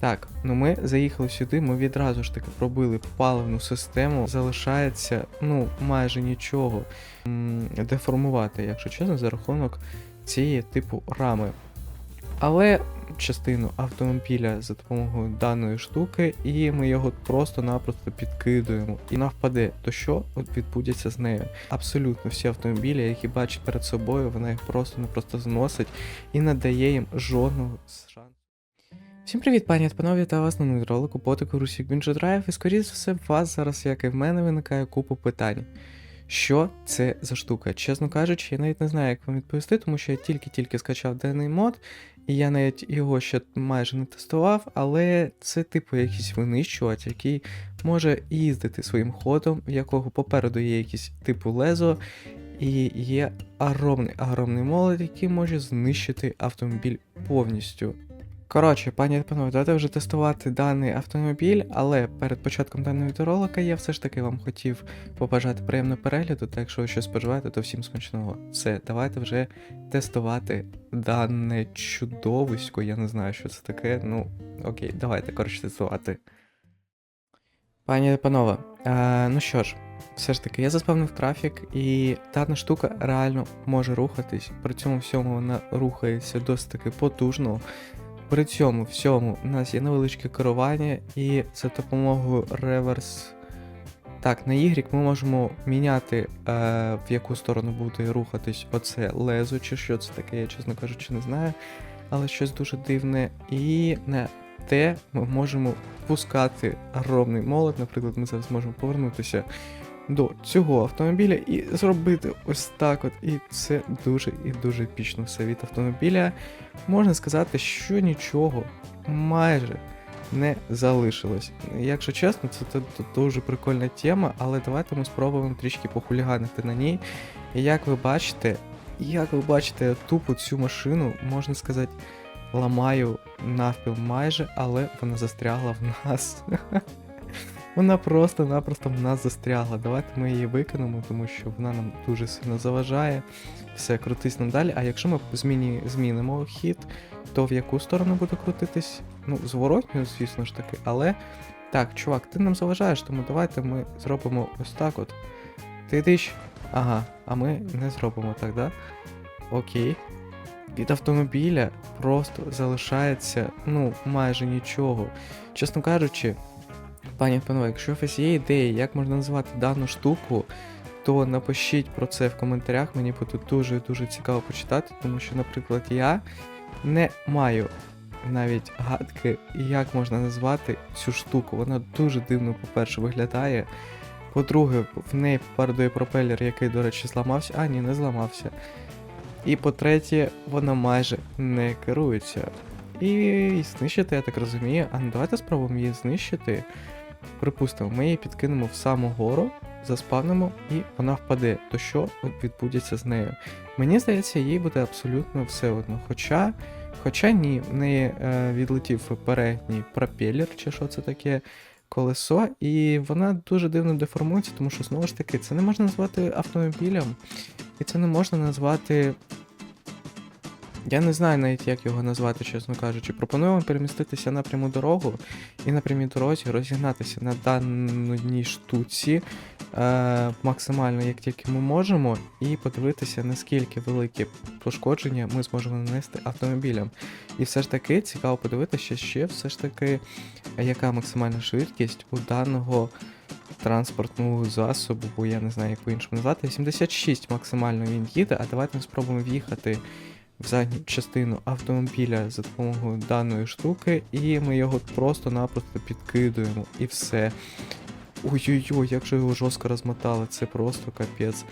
Так, ну ми заїхали сюди, ми відразу ж таки пробили паливну систему. Залишається ну майже нічого деформувати, якщо чесно, за рахунок цієї типу рами. Але частину автомобіля за допомогою даної штуки, і ми його просто-напросто підкидуємо. І навпаде, то що відбудеться з нею? Абсолютно всі автомобілі, які бачить перед собою, вона їх просто-напросто зносить і не дає їм жодного шансу. Всім привіт, пані та панове, та вас на новому ролику потику Русік Драйв, і скоріше за все, в вас зараз, як і в мене, виникає купа питань. Що це за штука? Чесно кажучи, я навіть не знаю, як вам відповісти, тому що я тільки-тільки скачав даний мод, і я навіть його ще майже не тестував, але це типу якийсь винищувач, який може їздити своїм ходом, в якого попереду є якийсь типу лезо, і є огромний огромний молот, який може знищити автомобіль повністю. Коротше, пані та панове, давайте вже тестувати даний автомобіль, але перед початком даного відеоролика я все ж таки вам хотів побажати приємного перегляду, так якщо ви щось споживаєте, то всім смачного. Все, давайте вже тестувати дане чудовисько. Я не знаю, що це таке. Ну, окей, давайте, коротше, тестувати. Пані та панове, е, ну що ж, все ж таки, я заспавнив трафік, і дана штука реально може рухатись. При цьому всьому вона рухається досить таки потужно. При цьому всьому у нас є невеличке керування, і за допомогою реверс. Так, на Y ми можемо міняти, е, в яку сторону буде рухатись оце лезо, чи що це таке, я чесно кажучи, не знаю. Але щось дуже дивне. І на Т ми можемо пускати огромний молот. Наприклад, ми зараз можемо повернутися до цього автомобіля і зробити ось так от. І це дуже і дуже епічно все від автомобіля. Можна сказати, що нічого майже не залишилось. Якщо чесно, це дуже прикольна тема, але давайте ми спробуємо трішки похуліганити на ній. Як ви бачите, як ви бачите, тупо цю машину, можна сказати, ламаю навпіл майже, але вона застрягла в нас. Вона просто-напросто в нас застрягла. Давайте ми її викинемо, тому що вона нам дуже сильно заважає. Все, крутись нам далі. А якщо ми зміні, змінимо хід, то в яку сторону буде крутитись? Ну, зворотньо, звісно ж таки, але. Так, чувак, ти нам заважаєш, тому давайте ми зробимо ось так от. Ти йдиш. Ага, а ми не зробимо так, да? Окей. Від автомобіля просто залишається, ну, майже нічого. Чесно кажучи, пані панове, якщо у вас є ідеї, як можна назвати дану штуку, то напишіть про це в коментарях. Мені буде дуже дуже цікаво почитати, тому що, наприклад, я не маю навіть гадки, як можна назвати цю штуку. Вона дуже дивно, по-перше, виглядає. По-друге, в неї попереду є пропелер, який, до речі, зламався. А, ні, не зламався. І по-третє, вона майже не керується. І знищити, я так розумію. А ну давайте спробуємо її знищити. Припустимо, ми її підкинемо в саму гору, заспавнимо і вона впаде. То що відбудеться з нею? Мені здається, їй буде абсолютно все одно. Хоча, хоча ні, в неї е, відлетів передній пропелер, чи що це таке колесо, і вона дуже дивно деформується, тому що знову ж таки це не можна назвати автомобілем, і це не можна назвати. Я не знаю навіть, як його назвати, чесно кажучи. Пропоную вам переміститися на пряму дорогу і на прямій дорозі розігнатися на даній штуці е, максимально, як тільки ми можемо, і подивитися, наскільки великі пошкодження ми зможемо нанести автомобілям. І все ж таки цікаво подивитися ще все ж таки, яка максимальна швидкість у даного транспортного засобу, бо я не знаю, як по-іншому назвати. 76 максимально він їде, а давайте ми спробуємо в'їхати в задню частину автомобіля за допомогою даної штуки, і ми його просто-напросто підкидуємо і все. Ой-ой-ой, як же його жорстко розмотали, це просто капець.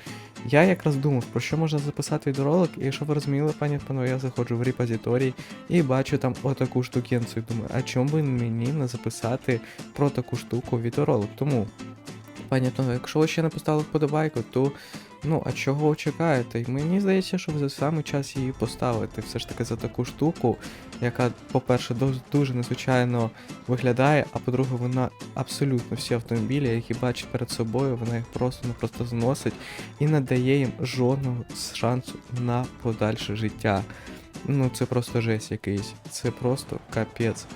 Я якраз думав, про що можна записати відеоролик, і щоб ви розуміли, пані панове, я заходжу в репозиторій і бачу там отаку штукенцію. Думаю, а чому би мені не записати про таку штуку відеоролик? Тому, пані панове, якщо ви ще не поставили вподобайку, то Ну, а чого чекаєте? І Мені здається, що вже саме час її поставити. Все ж таки за таку штуку, яка, по-перше, дуже, дуже незвичайно виглядає, а по-друге, вона абсолютно всі автомобілі, які бачить перед собою, вона їх просто-напросто зносить і не дає їм жодного шансу на подальше життя. Ну, це просто жесть якийсь. Це просто капець.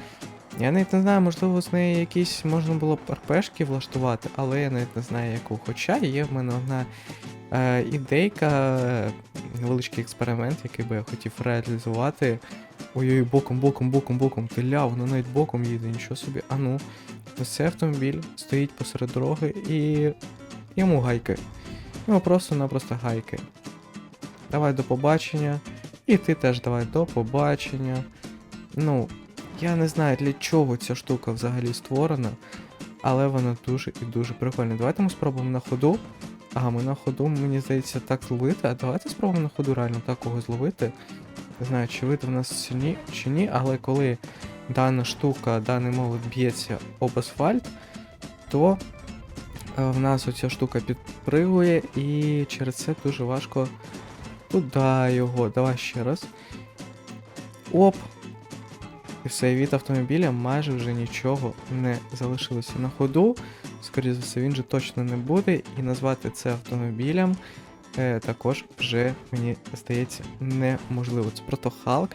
Я навіть не знаю, можливо, з неї якісь можна було б РПшки влаштувати, але я навіть не знаю яку. Хоча є в мене одна е, ідейка, невеличкий експеримент, який би я хотів реалізувати. Ой-ой, боком, боком, боком, боком. Ти ля, воно навіть боком їде, нічого собі. А ну, ось цей автомобіль стоїть посеред дороги і йому гайки. Йому просто-напросто гайки. Давай до побачення. І ти теж давай до побачення. Ну, я не знаю для чого ця штука взагалі створена, але вона дуже і дуже прикольна. Давайте ми спробуємо на ходу. Ага, ми на ходу, мені здається, так зловити. А давайте спробуємо на ходу реально так когось зловити. Не знаю, чи вийде в нас ні, чи ні, але коли дана штука, даний молот б'ється об асфальт, то е, в нас оця штука підпригує і через це дуже важко туди його. Давай ще раз. Оп! І все, від автомобіля майже вже нічого не залишилося на ходу. Скоріше за все, він же точно не буде, і назвати це автомобілем е, також вже, мені здається, неможливо. Це просто Халк,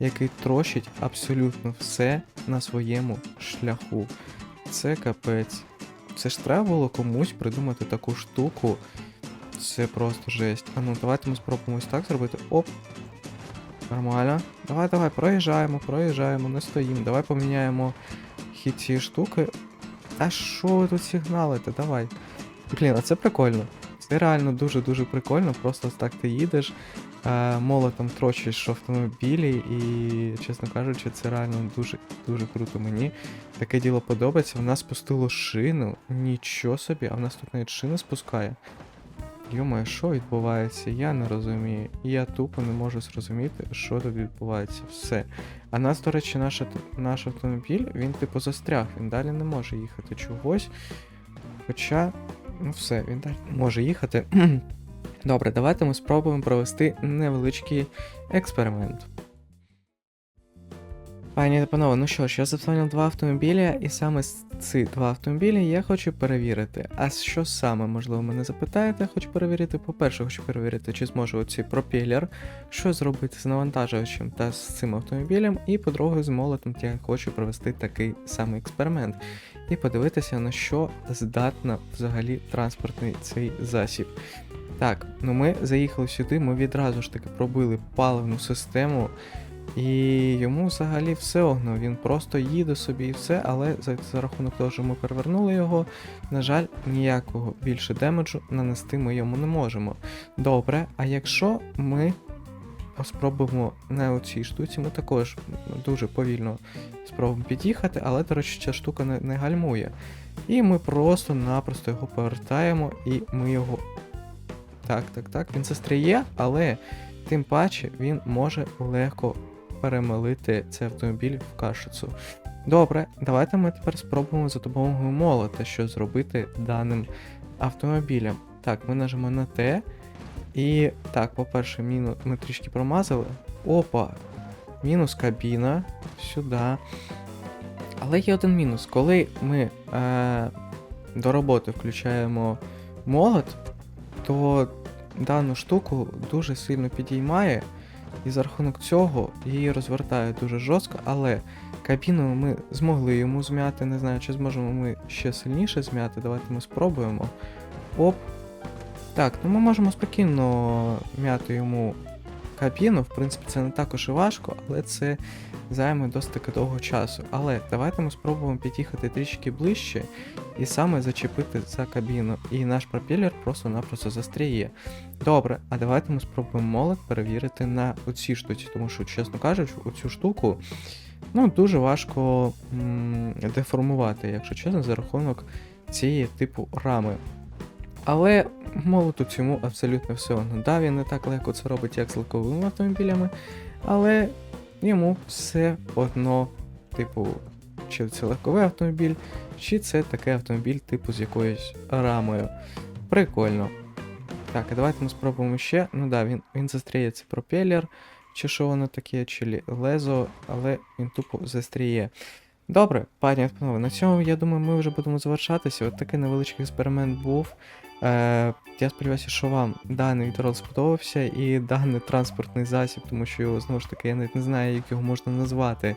який трощить абсолютно все на своєму шляху. Це капець. Це ж треба було комусь придумати таку штуку. Це просто жесть. А ну, давайте ми спробуємо ось так зробити. Оп. Нормально. Давай, давай, проїжджаємо, проїжджаємо, не стоїмо. Давай поміняємо хід цієї штуки. А що ви тут сигналите? Давай. Блін, а це прикольно. Це реально дуже-дуже прикольно. Просто так ти їдеш, е, молотом трочиш автомобілі, і, чесно кажучи, це реально дуже дуже круто мені. Таке діло подобається. В нас спустило шину. Нічого собі, а в нас тут навіть шина спускає. Йомає, що відбувається? Я не розумію. Я тупо не можу зрозуміти, що тут відбувається. Все. А нас, до речі, наш, наш автомобіль, він типу застряг, він далі не може їхати чогось. Хоча, ну все, він далі може їхати. Добре, давайте ми спробуємо провести невеличкий експеримент. Пані та панове, ну що ж, я запланував два автомобілі, і саме ці два автомобілі я хочу перевірити. А що саме, можливо, мене запитаєте, хочу перевірити. По-перше, хочу перевірити, чи зможу оцей пропелер, що зробити з навантажувачем та з цим автомобілем. І по-друге, з молотом я хочу провести такий самий експеримент і подивитися, на що здатна взагалі транспортний цей засіб. Так, ну ми заїхали сюди, ми відразу ж таки пробили паливну систему. І йому взагалі все огно, він просто їде собі і все, але за, за рахунок того, що ми перевернули його, на жаль, ніякого більше демеджу нанести ми йому не можемо. Добре, а якщо ми спробуємо на оцій штуці, ми також дуже повільно спробуємо під'їхати, але, до речі, ця штука не, не гальмує. І ми просто-напросто його повертаємо, і ми його. Так, так, так, він застряє, але тим паче він може легко перемелити цей автомобіль в кашицю. Добре, давайте ми тепер спробуємо за допомогою молота що зробити даним автомобілем. Так, ми нажимо на Т. І так, по-перше, міну... ми трішки промазали. Опа! Мінус кабіна. Сюди. Але є один мінус. Коли ми е, до роботи включаємо молот, то дану штуку дуже сильно підіймає, і за рахунок цього її розвертає дуже жорстко, але кабіну ми змогли йому змяти. Не знаю, чи зможемо ми ще сильніше змяти. Давайте ми спробуємо. Оп. Так, ну ми можемо спокійно м'яти йому кабіну. В принципі, це не також і важко, але це займе досить таки довго часу. Але давайте ми спробуємо під'їхати трішки ближче і саме зачепити за кабіну. І наш пропелер просто-напросто застряє. Добре, а давайте ми спробуємо молот перевірити на оцій штуці, тому що, чесно кажучи, оцю штуку ну, дуже важко м- деформувати, якщо чесно, за рахунок цієї типу рами. Але молоту цьому абсолютно все одно. Да, він не так легко це робить, як з легковими автомобілями, але йому все одно, типу, чи це легковий автомобіль, чи це такий автомобіль, типу, з якоюсь рамою. Прикольно. Так, а давайте ми спробуємо ще. Ну да, він, він застряє цей пропелер, чи що воно таке, чи лезо, але він тупо застряє. Добре, пані панове, на цьому я думаю, ми вже будемо завершатися. От такий невеличкий експеримент був. Е, я сподіваюся, що вам даний відеоролик сподобався і даний транспортний засіб, тому що його знову ж таки я навіть не знаю, як його можна назвати.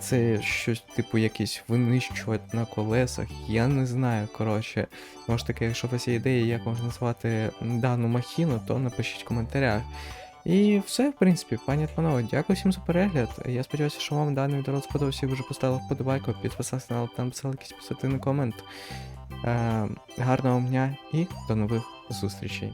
Це щось типу якийсь винищувач на колесах. Я не знаю. Коротше, знову ж таки, якщо у вас є ідеї, як можна назвати дану махіну, то напишіть в коментарях. І все, в принципі, пані та панове, дякую всім за перегляд. Я сподіваюся, що вам даний відео сподобався і вже поставили вподобайку, підписався на канал та написали якийсь позитивний комент. Е, гарного дня і до нових зустрічей.